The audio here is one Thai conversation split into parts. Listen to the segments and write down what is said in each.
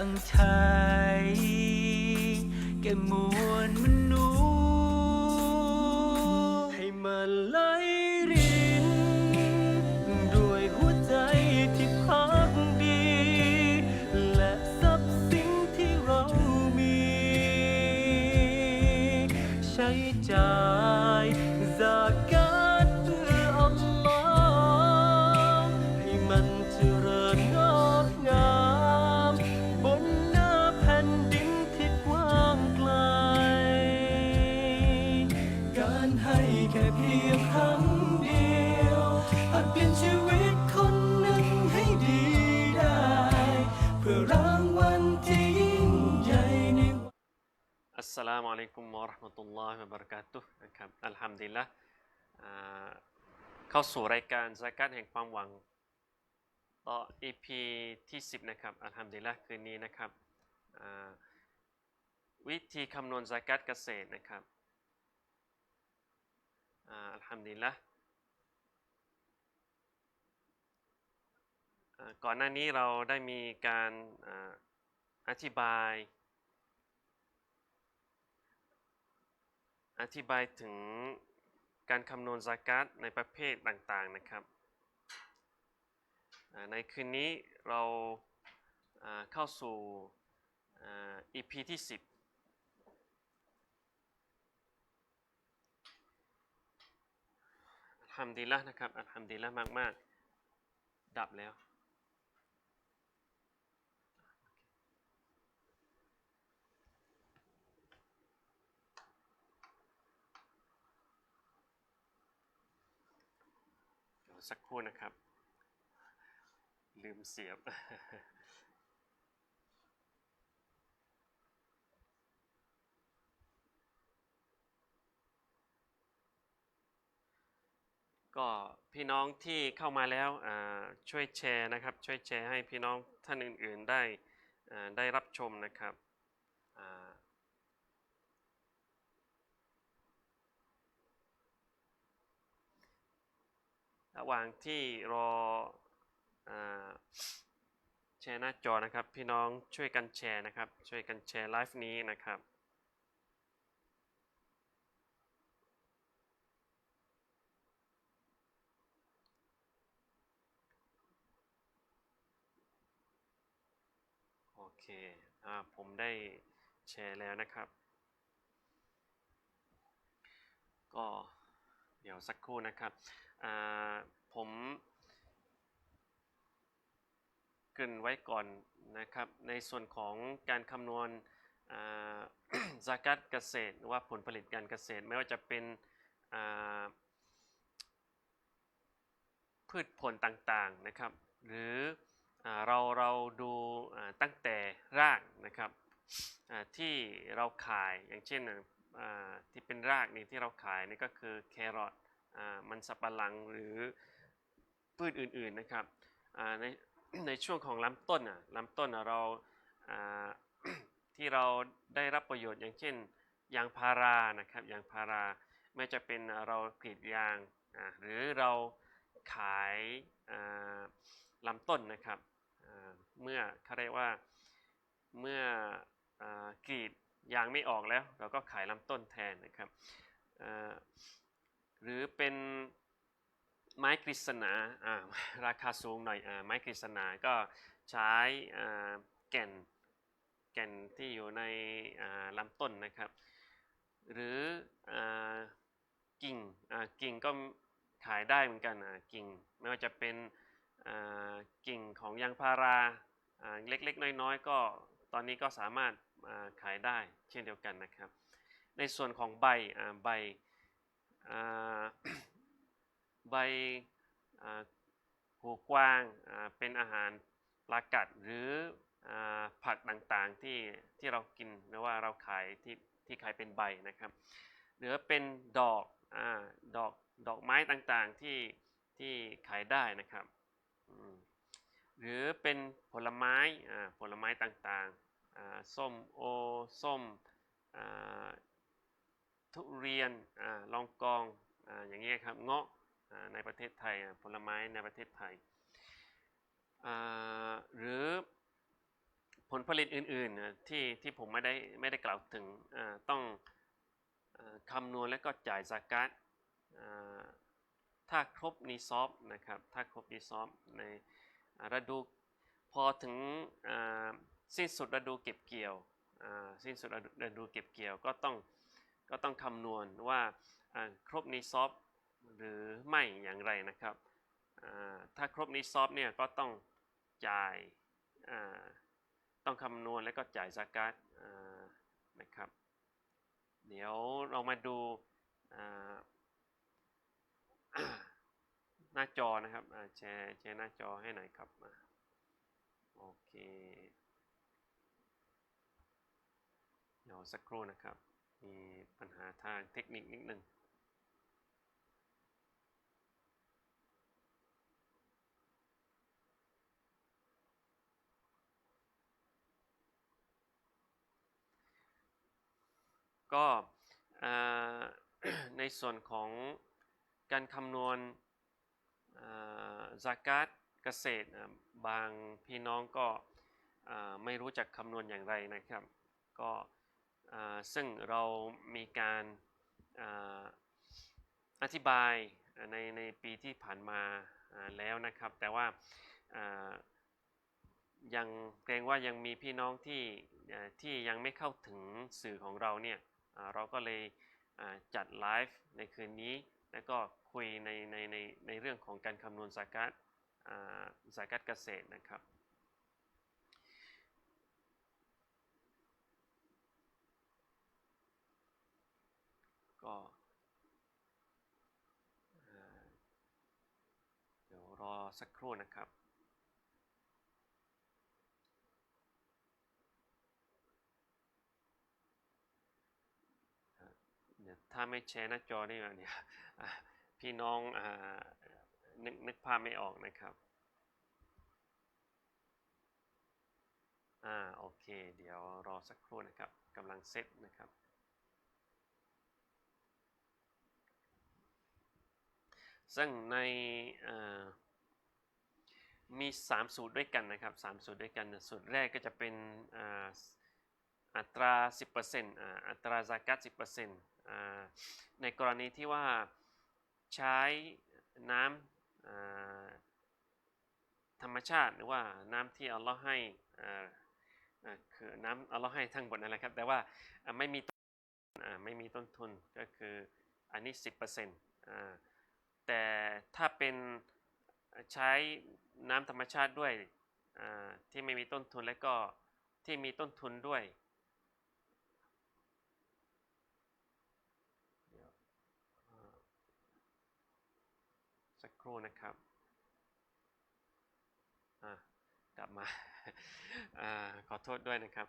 างไทยแก่มวลม แค่เพียงครั้งเดียวอาจเปลี่ยนชีวิตคนหนึ่งให้ดีได้ เพื่อรางวัลที่ยิ่งใหญ่ในอัสสลามุอะลัยกุมวะราะห์มะตุลลอฮิวะบะเราะกาตุฮ์นะครับอัลฮัมดุลิลละอ่าเข้าสู่รายการสกัดแห่งความหวังต่อ EP ที่ 10 นะครับอัลฮัมดุลิลละคืนนี้นะครับวิธีคำนวณสกัดเกษตรนะครับ อัลฮัมดุลิลละก่อนหน้านี้เราได้มีการออธิบาย อธิบายถึงการคำนวณซากัตในประเภทต่างๆนะครับ ในคืนนี้เราเข้าสู่ EP ที่ 10อัล ฮัมดุลลละห์นะครับ อัลฮัมดุลลละห์มาก ๆ ดับแล้วเดี๋ยวสักครู่นะครับ ลืมเสียบ ก็พี่น้องที่เข้ามาแล้วช่วยแชร์นะครับ ช่วยแชร์ให้พี่น้องท่านอื่น ๆได้ได้รับชมนะครับระหว่างที่รอแชร์หน้าจอนะครับ พี่น้องช่วยกันแชร์นะครับ ช่วยกันแชร์ไลฟ์นี้นะครับ โอ่าผมได้แชร์แล้วนะครับ ก็เดี๋ยวสักครู่นะครับอ่าผมเกรินไว้ก่อนนะครับ ในส่วนของการคำนวณอ่ากัตเกษตรว่าผลผลิตการเกษตรไม่ว่าจะเป็นพืชผลต่างๆนะครับ หรือ เราเราดูตั้งแต่รากนะครับที่เราขายอย่างเช่นที่เป็นรากนี่ที่เราขายนี่ก็คือแครอทมันสับปะหลังหรือพืชอื่นๆนะครับในในช่วงของลำต้นอะลำต้นเราที่เราได้รับประโยชน์อย่างเช่นยางพารานะครับยางพาราไม่จะเป็นเรากรีดยางหรือเราขายา ลำต้นนะครับเมื่อเขาเรียกว่าเมื่ออกรีดยางไม่ออกแล้ว เราก็ขายลำต้นแทนนะครับหรือเป็นไม้กฤษณาราคาสูงหน่อยอไม้กฤษณาก็ใช้แก่นแก่นที่อยู่ในลำต้นนะครับ หรืออกิ่งกิ่งก็ขายได้เหมือนกันกิ่งไม่ว่าจะเป็น กิ่งของยางพาราเล็กๆ น้อยๆ ก็ตอนนี้ก็สามารถขายได้เช่นเดียวกันนะครับ ในส่วนของใบใบใบอ่าหูกวางเป็นอาหารปลากัดหรือผักต่างๆที่ที่เรากินหรือว่าเราขายที่ที่ขายเป็นใบนะครับหรือเป็นดอกอดอกดอกไม้ต่างๆที่ที่ขายได้นะครับ หรือเป็นผลไม้อ่าผลไม้ต่างๆอ่าส้มโอส้มอ่าทุเรียนอาลองกองอาอย่างเงี้ยครับเงาะอ่าในประเทศไทยอะผลไม้ในประเทศไทยอ่าหรือผลผลิตอื่นๆที่ที่ผมไม่ได้ไม่ได้กล่าวถึงอ่าต้องอาคำนวณและก็จ่ายสากาศถ้าครบนีซอบนะครับถ้าครบนีซอบใน ฤดูพอถึงสิ้นสุดฤดูเก็บเกี่ยวสิ้นสุดฤดูฤดูเก็บเกี่ยวก็ต้องก็ต้องคำนวณว่าครบนีซอบหรือไม่อย่างไรนะครับถ้าครบนีซอบเนี่ยก็ต้องจ่ายต้องคำนวณแล้วก็จ่ายสากาศนะครับ เดี๋ยวเรามาดูอ่า หน้าจอนะครับแชร์แชร์หน้าจอให้หน่อยครับอ่าโอเคเดี๋ยวสักครู่นะครับ มีปัญหาทางเทคนิคนิดหนึ่งก็ในส่วนของการคำนวณ สากาศเกษตรบางพี่น้องก็ไม่รู้จักคำนวณอย่างไรนะครับ ก็ซึ่งเรามีการอาธิบายในในปีที่ผ่านมาแล้วนะครับ แต่ว่ายังเกรงว่ายังมีพี่น้องที่ที่ยังไม่เข้าถึงสื่อของเราเนี่ยเราก็เลยจัดไลฟ์ในคืนนี้ แล้วก็คุยในในในในเรื่องของการคำนวณสากัดสากัดเกษตรนะครับ ก็เดี๋ยวรอสักครู่นะครับเดี๋ยวถ้าไม่แชร์หน้าจอนี่เนี่ย พี่น้องอนึกนึกภาพไม่ออกนะครับ อ่าโอเค เดี๋ยวรอสักครู่นะครับกำลังเซตนะครับ ซึ่งในอ่ามี 3 สูตรด้วยกันนะครับ 3 สูตรด้วยกัน สูตรแรกก็จะเป็นอัตรา 10%อัตราซากัด10%อ่าในกรณีที่ว่า ใช้น้ำธรรมชาติหรือว่าน้ำที่อัลลอฮ์ให้คือน้ำอัลลอฮ์ให้ทั้งหมดนั่นแหละครับ แต่ว่าไม่มีต้นไม่มีต้นทุนก็คืออันนี้ 10%อ่าแต่ถ้าเป็นใช้น้ำธรรมชาติด้วยที่ไม่มีต้นทุนและก็ที่มีต้นทุนด้วย เดี๋ยวอ่าสักค รู่นะครับกลับมาอขอโทษด้วยนะครับ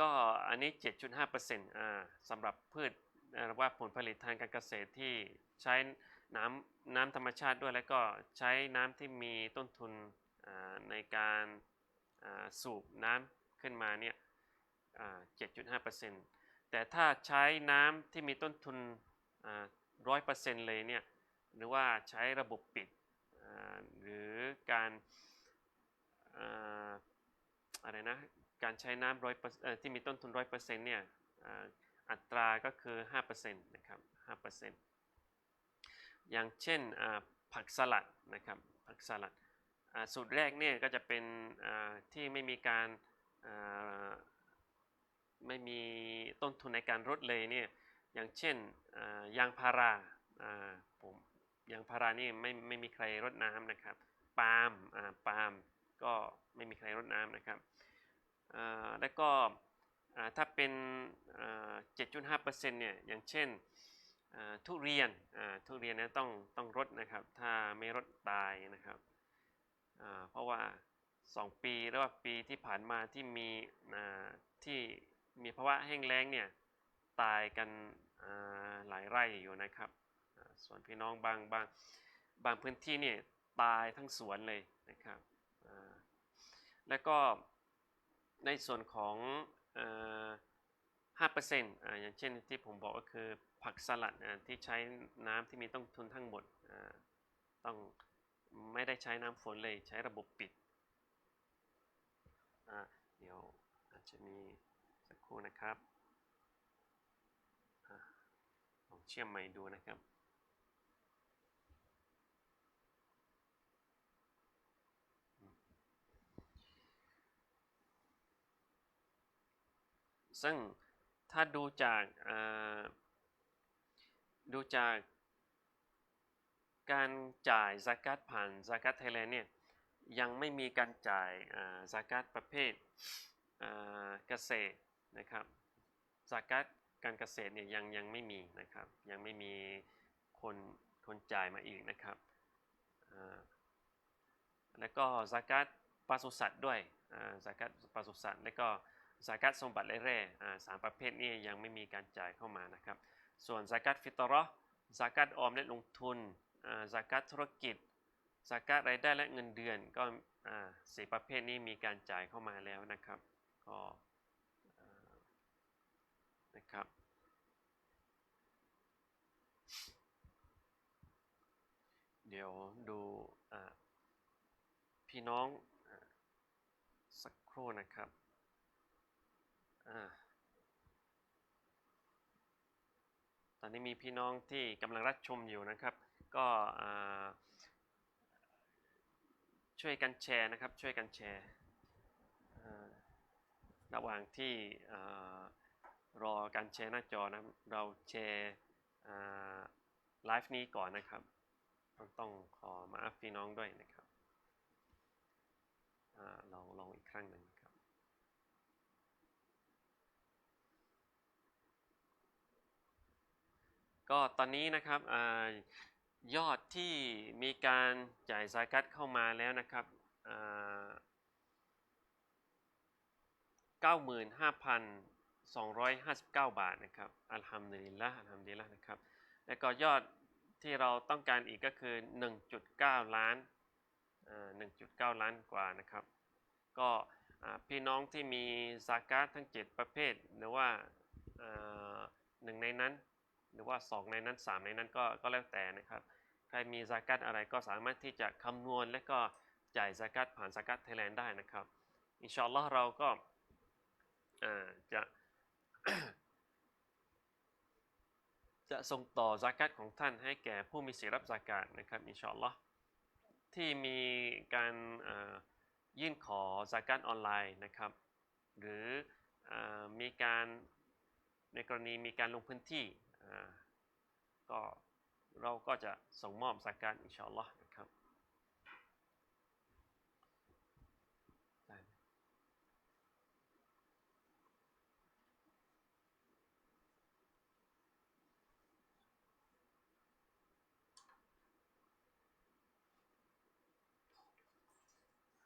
ก็อันนี้ 7.5%อ่าสำหรับพืชเอ่อว่าผลผลิตทางการเกษตรที่ใช้น้ำน้ำธรรมชาติด้วย แล้วก็ใช้น้ำที่มีต้นทุนในการสูบน้ำขึ้นมาเนี่ยอ่า7.5%แต่ถ้าใช้น้ำที่มีต้นทุน ร้อยเปอร์เซ็นต์เลยเนี่ยหรือว่าใช้ระบบปิดหรือการอะไรนะการใช้น้ำร้อยที่มีต้นทุนร้อยเปอร์เซ็นต์เนี่ยอัตราก็คือ5%นต์นะครับ5%อร์เซ็นต์อย่างเช่นผักสลัดนะครับผักสลัดสูตรแรกเนี่ยก็จะเป็นที่ไม่มีการไม่มีต้นทุนในการรดเลยเนี่ย อย่างเช่นยางพาราผมยางพารานี่ไม่ไม่มีใครรดน้ำนะครับปาล์มปาล์มก็ไม่มีใครรดน้ำนะครับแล้วก็ถ้าเป็นอ่า7.5%เนี่ยอย่างเช่นทุเรียนทุเรียนเนะต้องต้องรดนะครับ ถ้าไม่รดตายนะครับเพราะว่า 2 ปีหรือว่าปีที่ผ่านมาที่มีที่มีภาวะแห้งแล้งเนี่ย ตายกันหลายไร่อยู่นะครับส่วนพี่น้องบางบางบางพื้นที่เนี่ยตายทั้งสวนเลยนะครับแล้วก็ในส่วนของอ่า5%อ่าอย่างเช่นที่ผมบอกก็คือผักสลัดที่ใช้น้ำที่มีต้นทุนทั้งหมดต้องไม่ได้ใช้น้ำฝนเลยใช้ระบบปิดเดี๋ยวอาจจะมีสักครู่นะครับอ่าลอง เชื่อมไมค์ดูนะครับ ซึ่งถ้าดูจากดูจากการจ่ายสกัดผ่านสกัดไทยแลนด์เนี่ยยังไม่มีการจ่ายสกัดประเภทเกษตรนะครับสกัด การเกษตรเนี่ยยังยังไม่มีนะครับยังไม่มีคนคนจ่ายมาอีกนะครับแล้วก็สกัดปศุสัตว์ด้วยอ่าสกัดปศุสัตว์แล้วก็สกัดสมบัติและแร่สามประเภทนี้ยังไม่มีการจ่ายเข้ามานะครับ ส่วนสกัดฟิตรอห์สกัดออมและลงทุนอ่าสกัดธุรกิจสกัดรายได้และเงินเดือนก็สี่ประเภทนี้มีการจ่ายเข้ามาแล้วนะครับก็ นะครับ เดี๋ยวดูพี่น้องอสักครู่นะครับอตอนนี้มีพี่น้องที่กำลังรับชมอยู่นะครับ ก็ช่วยกันแชร์นะครับ ช่วยกันแชร์ระหว่างที่ รอการแชร์หน้าจอนะเราแชร์ไลฟ์นี้ก่อนนะครับ ต้องขอมาอัพพี่น้องด้วยนะครับอาลองลองอีกครั้งหนึ่งครับก็ตอนนี้นะครับอยอดที่มีการจ่ายสากัดเข้ามาแล้วนะครับ 259 บาทนะครับอัลฮัมดุลิลละอัลฮัมดุลิลละนะครับ แล้วก็ยอดที่เราต้องการอีกก็คือ 1.9 ล้านอ่า1.9 ล้านกว่านะครับ ก็พี่น้องที่มีสากัดทั้ง 7 ประเภท หรือว่าหนึ่งในนั้น หรือว่า 2 ในนั้น 3 ในนั้นก็ก็แล้วแต่นะครับ ใครมีสากัดอะไรก็สามารถที่จะคำนวณและก็จ่ายสากัดผ่านสากัดไทยแลนด์ได้นะครับ อินชาอัลลอฮ์เราก็จะ จะส่งต่อสากัดของท่านให้แก่ผู้มีสิทธิรับสากัดนะครับอินชาอัลลอฮ์ที่มีการยื่นขอสากัดออนไลน์นะครับ หรืออมีการในกรณีมีการลงพื้นที่ก็เราก็จะส่งมอบสากัดอินชาอัลลอฮ์นะครับได้ไหม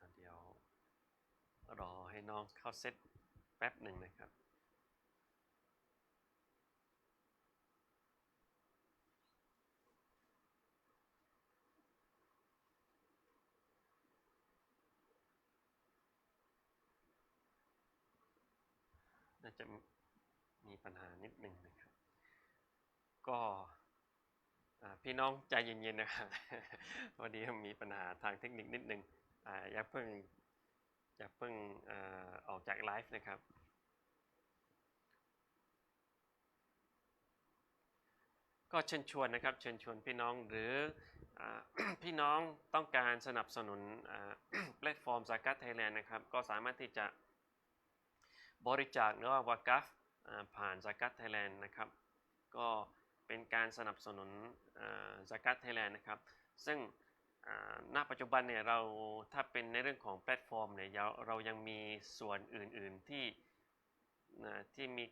อะเดี๋ยวรอ ให้น้องเข้าเซตแป๊บหนึ่งนะครับน่าจะมีปัญหานิดหนึ่งนะครับ ก็พี่น้องใจเย็นๆนะครับพอดีมีปัญหาทางเทคนิคนิดหนึ่งอ่าอย่าเพิ่ง อย่าเพิ่งอาออกจากไลฟ์นะครับ ก็เชิญชวนนะครับ เชิญชวนพี่น้องหรืออพี่น้องต้องการสนับสนุนอ่าแพลตฟอร์มสากัดไทยแลนด์นะครับ ก็สามารถที่จะบริจาคหรือว่าวากัฟผ่านสกัดไทยแลนด์นะครับ ก็เป็นการสนับสนุนสกัดไทยแลนด์นะครับ ซึ่ง ณปัจจุบันเนี่ยเราถ้าเป็นในเรื่องของแพลตฟอร์มเนี่ยเราเรายังมีส่วนอื่น ๆที่ที่มี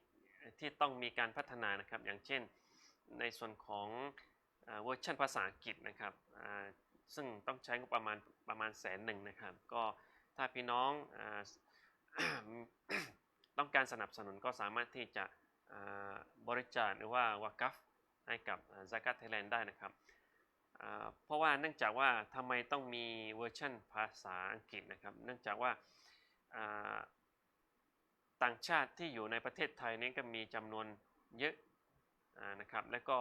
ที่ต้องมีการพัฒนานะครับ อย่างเช่นในส่วนของเวอร์ชันภาษาอังกฤษนะครับซึ่งต้องใช้งบประมาณประมาณแสนหนึ่งนะครับ ก็ถ้าพี่น้องอต้องการสนับสนุนก็สามารถที่จะบริจาคหรือว่าวากัฟให้กับซากัตไทยแลนด์ได้นะครับ เพราะว่าเนื่องจากว่าทำไมต้องมีเวอร์ชันภาษาอังกฤษนะครับ เนื่องจากว่าต่างชาติที่อยู่ในประเทศไทยนี่ก็มีจำนวนเยอะนะครับ แล้วก็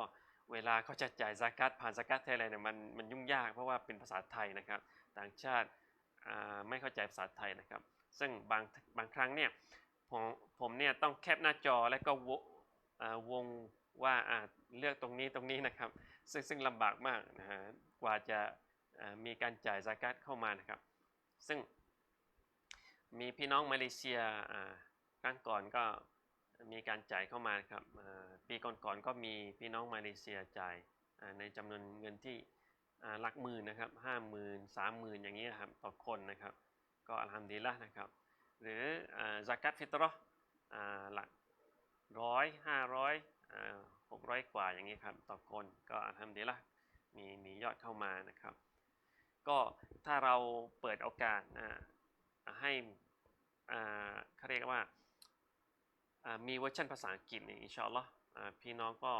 เวลาเขาจะจ่ายซากัตผ่านซากัตไทยแลนด์เนี่ยมันมันยุ่งยากเพราะว่าเป็นภาษาไทยนะครับ ต่างชาติไม่เข้าใจภาษาไทยนะครับ ซึ่งบางบางครั้งเนี่ยผมผมเนี่ยต้องแคปหน้าจอแล้วก็วงว่าเลือกตรงนี้ตรงนี้นะครับ ซึ่งซึ่งลำบากมากนะฮะกว่าจะมีการจ่ายซากัตเข้ามานะครับ ซึ่งมีพี่น้องมาเลเซียครั้งก่อนก็มีการจ่ายเข้ามาครับอ่าปีก่อนๆก็มีพี่น้องมาเลเซียจ่ายในจำนวนเงินที่หลักหมื่นนะครับห้าหมื่นสามหมื่นอย่างนี้ยครับต่อคนนะครับ ก็อัลฮัมดุลิลละนะครับ หรือซากัตฟิตรอห์หลักร้อยห้าร้อย หกร้อยกว่าอย่างนี้ครับต่อคนก็อัลฮัมดุลิลละมีมียอดเข้ามานะครับ ก็ถ้าเราเปิดโอกาสให้เขาเรียกว่ามีเวอร์ชันภาษาอังกฤษนี่อินชาอัลลอฮ์อ่าพี่น้องก็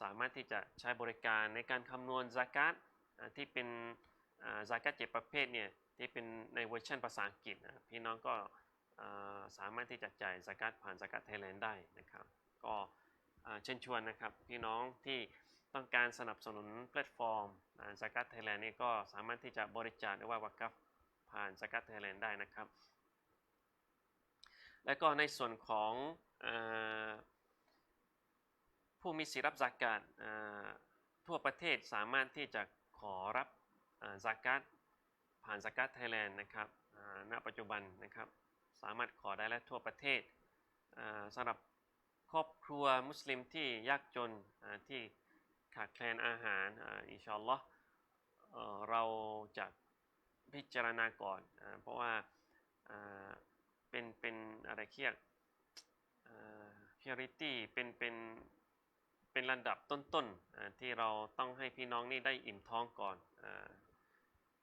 สามารถที่จะใช้บริการในการคำนวณซากัตที่เป็นซากัตเจ็ดประเภทเนี่ยที่เป็นในเวอร์ชันภาษาอังกฤษพี่น้องก็สามารถที่จะจ่ายซากัตผ่านซากัตไทยแลนด์ได้นะครับ ก็ เชิญชวนนะครับพี่น้องที่ต้องการสนับสนุนแพลตฟอร์มสกัดไทยแลนด์นี่ก็สามารถที่จะบริจาคหรือว่าวักกัฟผ่านสกัดไทยแลนด์ได้นะครับ แล้วก็ในส่วนของอผู้มีสิทธิรับสากาศทั่วประเทศสามารถที่จะขอรับสากัดผ่านสกัดไทยแลนด์นะครับณปัจจุบันนะครับสามารถขอได้และทั่วประเทศสำหรับ ครอบครัวมุสลิมที่ยากจนที่ขาดแคลนอาหารอินชาอัลลอฮ์เราจะพิจารณาก่อนอเพราะว่าเป็นเป็นอะไรเรียกอ่า purity เป็นเป็นเป็นระดับต้นๆที่เราต้องให้พี่น้องนี่ได้อิ่มท้องก่อนอ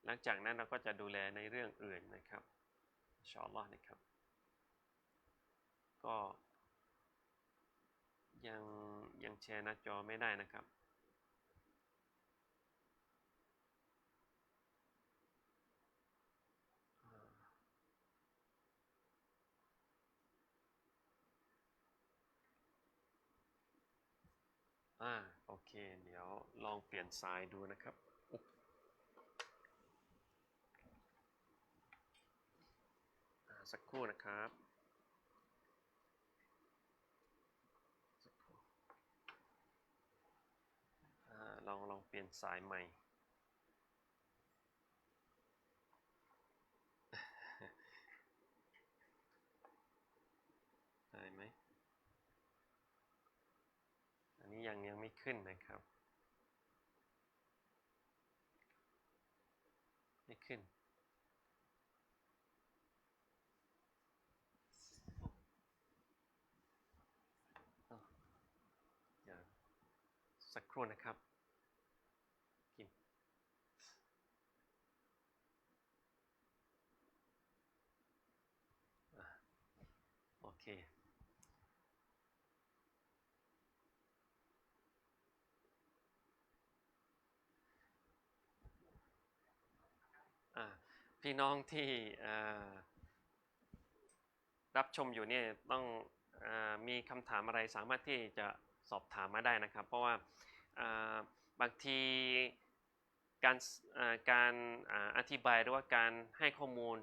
หลังจากนั้นเราก็จะดูแลในเรื่องอื่นนะครับอินชาอัลลอฮ์นะครับก็ ยังยังแชร์หน้าจอไม่ได้นะครับอ่าโอเค เดี๋ยวลองเปลี่ยนสายดูนะครับอุ๊บอ่าสักครู่นะครับสักครู่อ่า ลองลองเปลี่ยนสายใหม่ ได้ไหม อันนี้ยังยังไม่ขึ้นนะครับ ไม่ขึ้นอ้าวเดี๋ยวสักครู่นะครับกินอะโอเค อ่า พี่น้องที่รับชมอยู่เนี่ยต้องอมีคำถามอะไรสามารถที่จะสอบถามมาได้นะครับ เพราะว่าบางทีการการอาอธิบายหรือว่าการให้ข้อมูล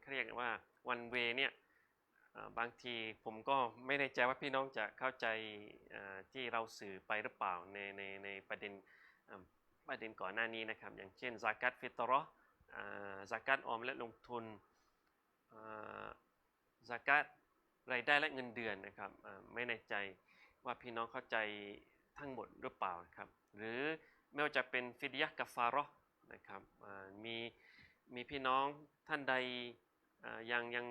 เขาเรียกว่า one way เนี่ยาบางทีผมก็ไม่แน่ใจว่าพี่น้องจะเข้าใจาที่เราสื่อไปหรือเปล่าในในในประเด็นประเด็นก่อนหน้านี้นะครับ อย่างเช่นซากัตฟิตรอ จากัดออมและลงทุนจากัดรายได้และเงินเดือนนะครับไม่ในใจว่าพี่น้องเข้าใจทั้งหมดหรือเปล่านะครับ หรือไม่ว่าจะเป็นฟิดยะกับฟาร์นะครับมีมีพี่น้องท่านใดยังยัง